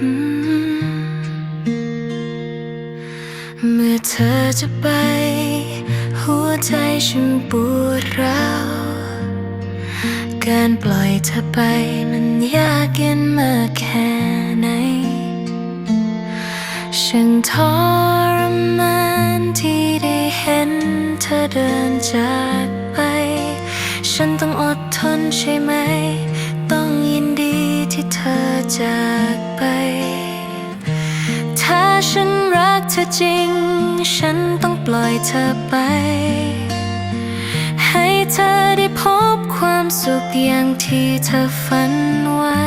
เมื่อเธอจะไป หัวใจฉันปวดร้าวการปล่อยเธอไปมันยากเกินมากแค่ไหนฉันทรมานที่ได้เห็นเธอเดินจากไป ฉันต้องอดทนใช่ไหม ธอจริง ฉันต้องปล่อยเธอไป ให้เธอได้พบความสุขอย่างที่เธอฝันไว้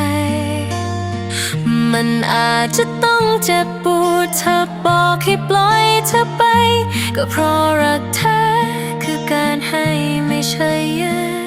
มันอาจจะต้องเจ็บปวดเธอบอกให้ปล่อยเธอไป ก็เพราะรักเธอคือการให้ไม่ใช่ยึ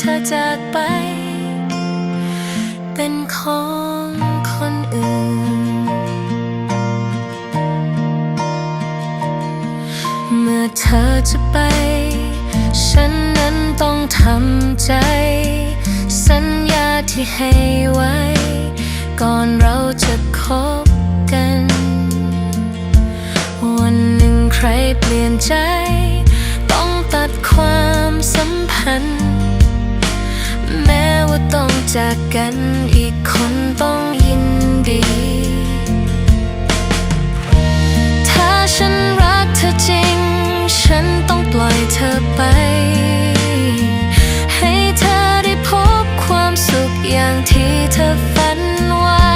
เธอจากไป เป็นของคนอื่น เมื่อเธอจะไป ฉันนั้นต้องทำใจ สัญญาที่ให้ไว้ ก่อนเราจะคบกัน วันหนึ่งใครเปลี่ยนใจ ต้องตัดความสัมพันธ์ ต้องจากกันอีกคนต้องยินดี ถ้าฉันรักเธอจริง ฉันต้องปล่อยเธอไป ให้เธอได้พบความสุขอย่างที่เธอฝันไว้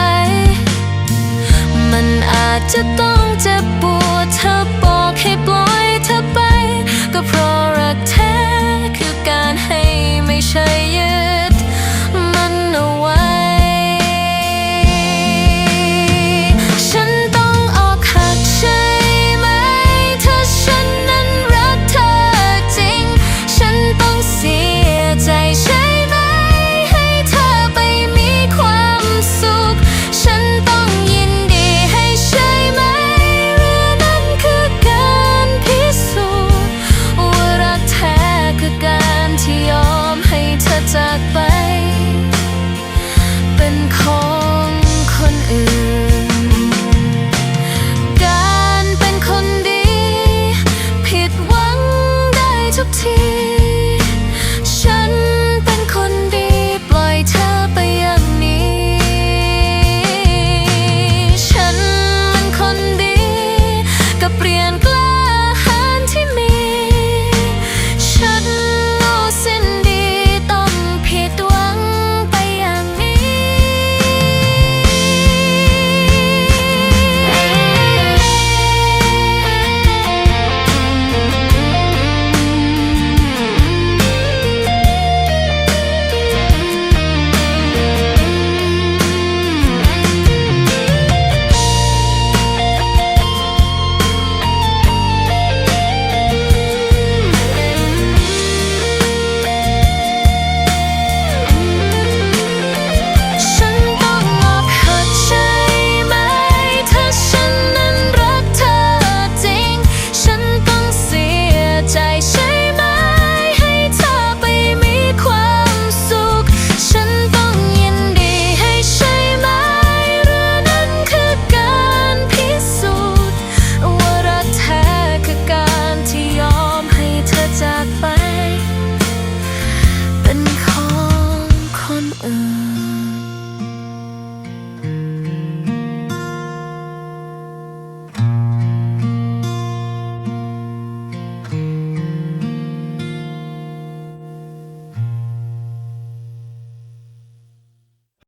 มันอาจจะต้องเจ็บปวดเธอบอกให้ปล่อยเธอไป ก็เพราะ